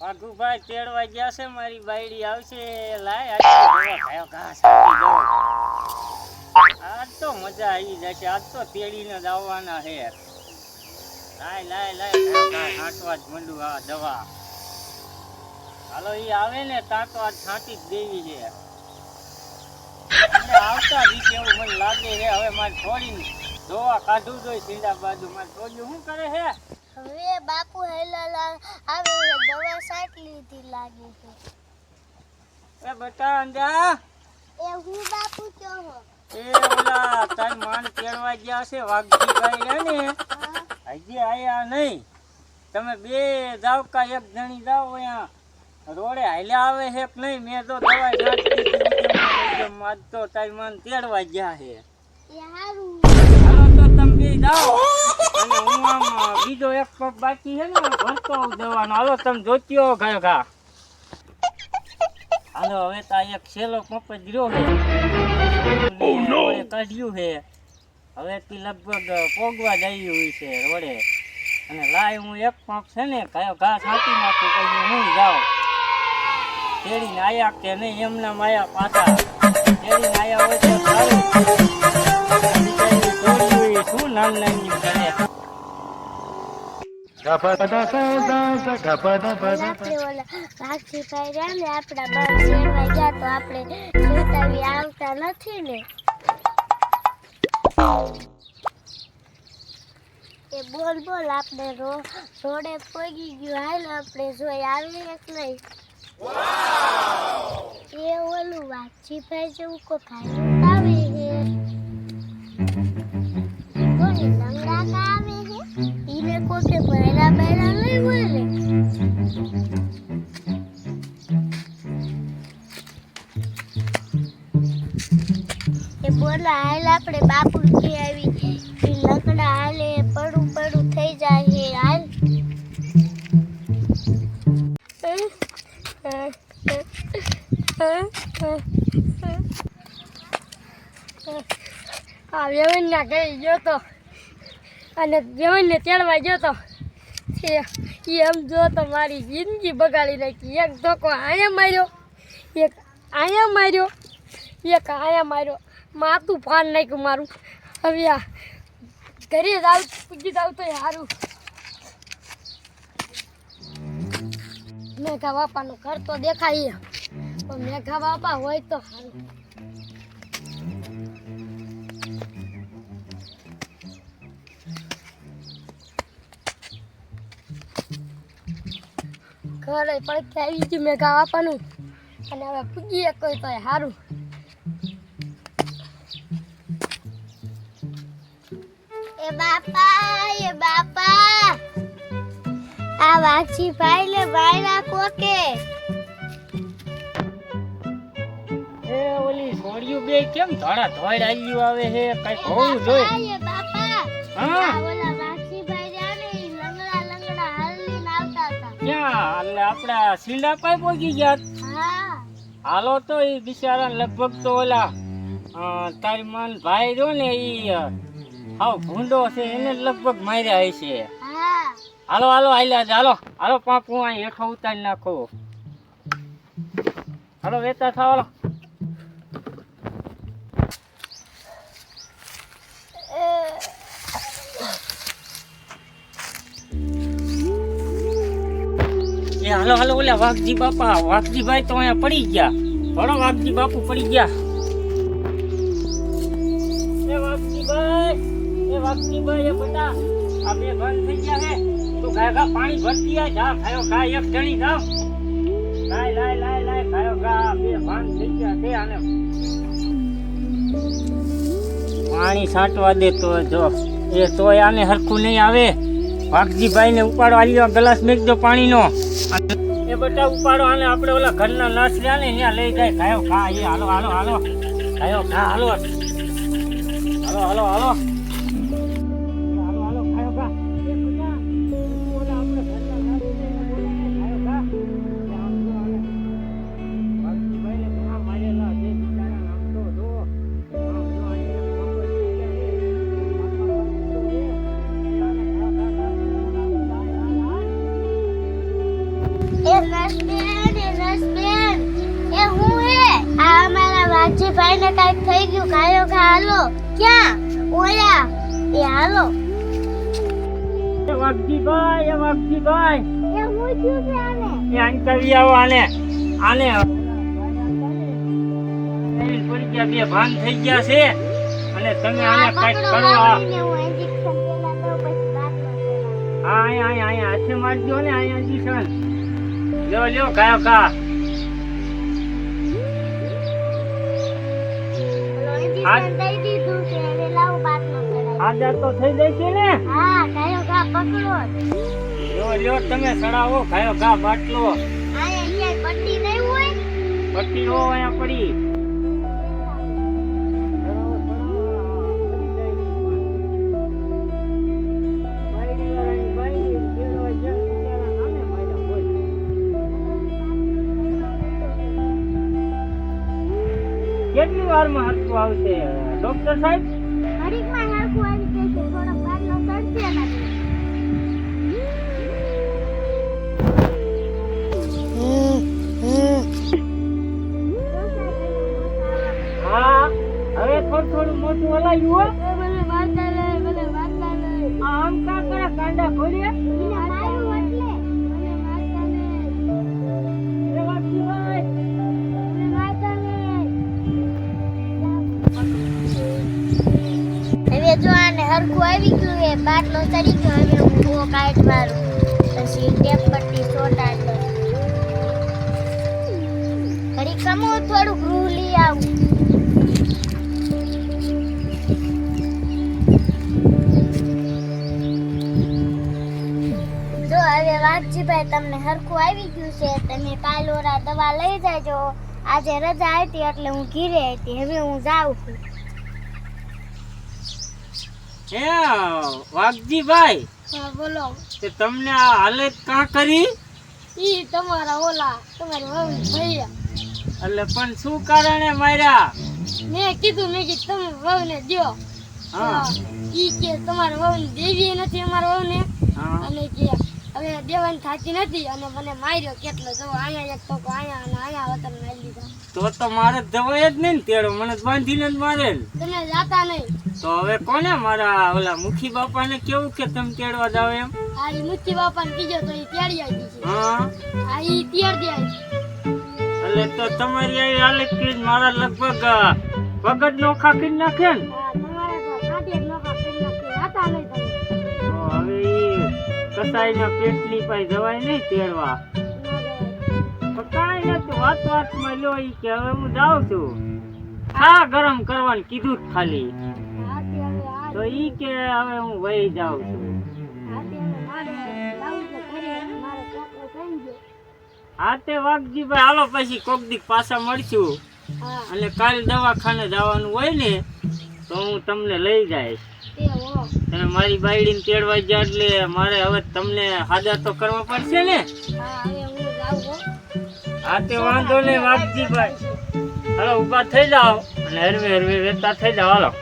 વાઘુભાઈ તેડવા ગયા છે, મારી બાયડી આવશે. લાય ખાયો, ઘાસ આજ તો મજા આવી જશે, આજ તો તેડીને જ આવવાના છે. લાય લાય લાય છાંટવા જ મંડું આ દવા. હાલો એ આવે ને ત્યાં તો છાંટી જ દેવી છે. આવતા રીતે એવું મને લાગે છે, હવે મારે છોડીને જોવા કાઢું જોઈએ સીધા બાજુ મારે છોડ્યું, શું કરે છે? હવે બાપુ હેલાલા લાગે છે. એ બટા અંજા એ હું બાપુ છો હો એ ઓલા તાર માન તેડવા ગયા છે વાઘજીભાઈ હે ને? હજી આયા નહીં. તમે બે જાવ કા એક જણી જાવ અહીંયા. રોડે હાલ્યા આવે છે કે નહીં? મેં તો દવા નાખી દીધી. તો તારી માન તેડવા ગયા છે. હાલો તો તમે બે જાઓ. અને હું આમ બીજો એક પગ બાકી છે ને ભરતો દવાનો હાલો તમે જોત્યો ઘા ઘા. હાલો હવે તો એક છેલ્લો પંપ જ રહ્યો છે. કાઢ્યું છે. હવે તે લગભગ પોગવા જ આવી હોય છે રોડે. અને લાય હું એક પંપ છે ને ઘાસ આપી નાખું પછી હું જાઉં. તેડીને આયા કે નહીં એમના માયા પાછા. તેડીને આયા હોય તો સારું. શું નામ નાની કરે આપણે ઓલા ભાગજીભાઈ રહ્યા ને આપણા બાર શેરવા ગયા તો આપણે જોતાવી બોલ બોલ આપણે રો રોડે પગી ગયું હાલ આપણે જોઈ આવીએ કે નહીં એ ઓલું વાઘજીભાઈ જેવું કો ખાયું આવે કા આવે છે ઈને puede la ભરેલા નહીં huele. એ બોલા, હાલ આપણે બાપુજી આવી. એ લકડા હાલે, પડું પડું થઈ જાય હે હાલ. આ વ્યવનના ઘરે ગયો તો. અને જમીનને તેડવા ગયો તો એમ જો તો મારી જિંદગી બગાડી નાખી. એક ધોકો આયા માર્યો, એક આયા માર્યો, એક આયા માર્યો. માથું ફાન નાખ્યું મારું. હવે આ ઘરે જ આવ પૂજી જાવ તો સારું મેઘા બાપાનું ઘર તો દેખાય પણ મેઘા બાપા હોય તો સારું ઘરે પણ આવી ગયું મેઘા બાપાનું અને હવે પૂજીએ કોઈ તો સારું એ બાપા એ બાપા. આ વાંચી ભાઈ લે બાયલા કોકે એ ઓલી છોડ્યું બે કેમ ધોળા ધોળ આવ્યું આવે હે? કઈ હોવું જોઈએ. બાપા. હા? એટલે આપડા સીલા પાઈ પહોંચી ગયા? હાલો તો એ બિચારા લગભગ તો ઓલા તારી મન ભાઈ રહ્યો ને એ હાવ ભૂંડો છે એને લગભગ માર્યા હા. હાલો હાલો હાલ્યા છે હાલો હાલો પાપ હું અહીં હેઠો ઉતારી નાખો. હાલો વેતા થાવ હાલો. હાલો હાલો, ઓલા વાઘજી બાપા. વાઘજી ભાઈ તો અહીંયા પડી ગયા. ભણો, વાઘજી બાપુ પડી ગયા. એ વાઘજીભાઈ એ વાઘજીભાઈ એ બધા આ બે બંધ થઈ ગયા હે. તું ગાય ગા પાણી ભરતી આ ખાયો ગા એક જણી જાવ લાય લાય લાય લાય બે ભાન થઈ ગયા તે આને. પાણી છાંટવા દે તો જો. એ તોય આને હરખું નહીં આવે. વાઘજીભાઈ ને ઉપાડો આલ્યો ગ્લાસ મેકજો પાણીનો. એ બધા ઉપાડો, આને આપણે ઓલા ઘરના નસ રહ્યા ને, ત્યાં લઈ જાય, ખાયો, ખા હાલો હાલો હાલો. ખાયો, ખા, હાલો. હાલો હાલો હાલો. વાજીભાઈ ને કંઈક થઈ ગયું? ગાયો કા હાલો. ક્યાં? ઓયા એ હાલો. એ વાઘજીભાઈ એ વાઘજીભાઈ. એ હું છું છે આને? એ અહીં કરી આવો આને. આને. બે ભાન થઈ ગયા છે. અને તમે આને કંઈક કરો. આ હું અહીંયા અહીંયા હાથે મારજો ને અહીંયા જીસન લ્યો લ્યો કાયો કા ઓલો તો થઈ જાય છે ને? હા કાયો કા પકડો. લ્યો લ્યો તમે સડાવો કાયો ઘા બાટલો. આયા ક્યાંય પટ્ટી નહીં હોય? પટ્ટી ઓ અહીંયા પડી. કેટલી વારમાં હરકું આવશે. ડોક્ટર સાહેબ? આને આવી ગયું એ બાટલો ચડી ગયો હું કાટ કાઢ મારું પછી ટેપ પરથી ચોટાડ દઉં ઘડી કમો થોડું ગૃહ લઈ આવું. જો હવે વાઘજીભાઈ તમને હરખું આવી ગયું છે, તમે પાલોરા દવા લઈ જાજો. આજે રજા હતી એટલે હું ઘીરે હતી, હવે હું જાઉં છું. હે વાઘજીભાઈ હા બોલો. કે તમને આ હાલત કાં કરી? ઈ તમારા ઓલા તમારી વાવી ભૈયા એટલે પણ શું કારણે માર્યા? મેં કીધું મેં કે તમે વાવને દયો. હા. ઈ કે તમારા વાવને દેવી નથી અમારા વાવને. અને કે હવે દેવાની થતી નથી અને મને માર્યો કેટલો. જો અહીંયા એક તો અહીંયા અને અહીંયા વતન મારી દીધા. તો તો મારે જવાય જ નહીં ને તેડો. મને બાંધીને જ મારે તમે જાતા નહીં. તો હવે કોને મારા ઓલા મુખી બાપાને કેવું કે તમે તેડવા જાવ એમ? આ ઈ મુચ્છી બાપાને કીજો તો એ તેડી આવી છે. હા? આ ઈ તેડ આવી એટલે તો તમારી આવી હાલત કરી મારા લગભગ પગડ નોખા કરી નાખે ને? હા કસાઈના પેટની પાસે જવાય નહીં તેડવા. કાંઈ નથી વાત વાતમાં લો કે હવે હું જાઉં છું. હા ગરમ કરવાનું કીધું જ ખાલી. તો ઈ કે હવે હું વહી જાઉં છું. હા તે વાઘજીભાઈ હાલો પછી કોક દીક પાછા મળશું. અને કાલ દવાખાને જવાનું હોય ને તો હું તમને લઈ જઈશ. અને મારી બાયડીને તેડવા જ્યાં એટલે મારે હવે તમને હાજર તો કરવા પડશે ને? હા તે વાંધો નહીં વાઘજીભાઈ. હાલો ઊભા થઈ જાઓ. અને હરવે હરવે વેતા થઈ જાઓ હાલો.